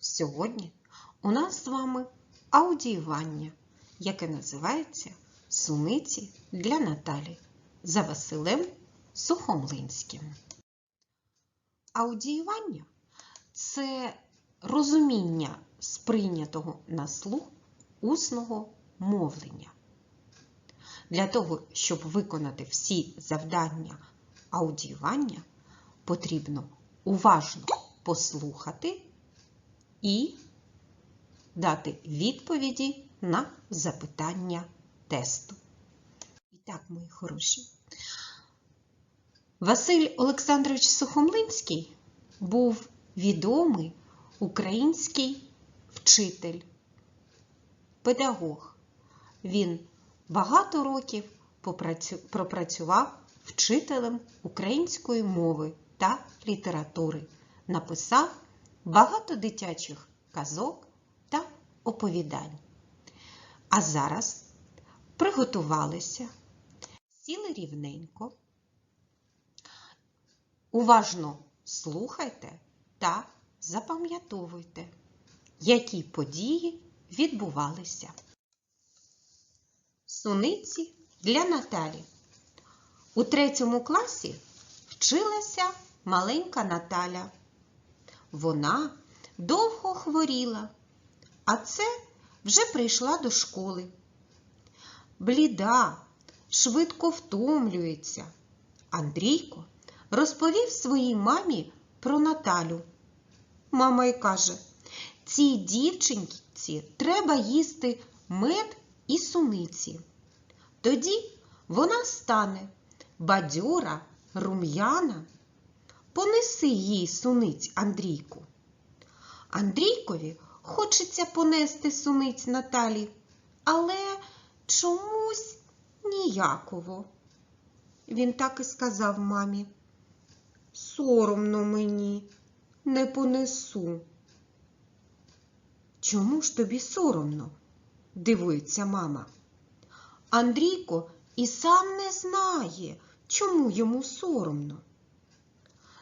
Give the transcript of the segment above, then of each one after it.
Сьогодні у нас з вами аудіювання, яке називається Суниці для Наталі за Василем Сухомлинським. Аудіювання це розуміння сприйнятого на слух усного мовлення. Для того, щоб виконати всі завдання аудіювання, потрібно уважно послухати і дати відповіді на запитання тесту. І так, мої хороші. Василь Олександрович Сухомлинський був відомий український вчитель, педагог. Він багато років пропрацював вчителем української мови та літератури, написав багато дитячих казок та оповідань. А зараз приготувалися, сіли рівненько, уважно слухайте та запам'ятовуйте, які події відбувалися. Суниці для Наталі. У третьому класі вчилася маленька Наталя. Вона довго хворіла, а це вже прийшла до школи. Бліда, швидко втомлюється. Андрійко розповів своїй мамі про Наталю. Мама й каже: цій дівчинці треба їсти мед і суниці. Тоді вона стане бадьора, рум'яна. Понеси їй суниць Андрійку. Андрійкові хочеться понести суниць Наталі, але чомусь ніяково. Він так і сказав мамі. Соромно мені, не понесу. Чому ж тобі соромно? дивується мама. Андрійко і сам не знає, чому йому соромно.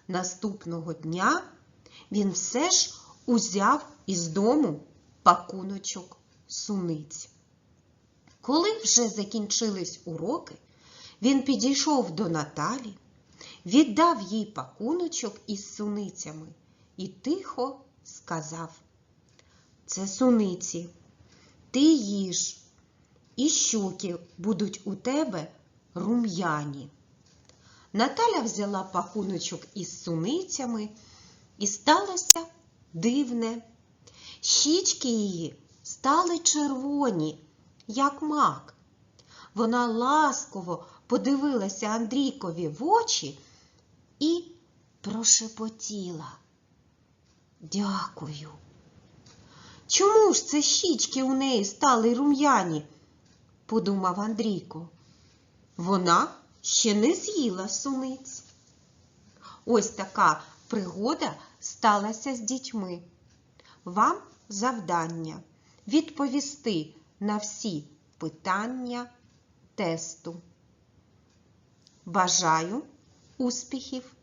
Наступного дня він все ж узяв із дому пакуночок суниць. Коли вже закінчились уроки, він підійшов до Наталі, віддав їй пакуночок із суницями і тихо сказав: Це суниці, ти їж, і щоки будуть у тебе рум'яні. Наталя взяла пакуночок із суницями і сталося дивне. Щічки її стали червоні, як мак. Вона ласково подивилася Андрійкові в очі і прошепотіла. Дякую. Чому ж це щічки у неї стали рум'яні? подумав Андрійко. Вона ще не з'їла суниць. Ось така пригода сталася з дітьми. Вам завдання відповісти на всі питання тесту. Бажаю успіхів!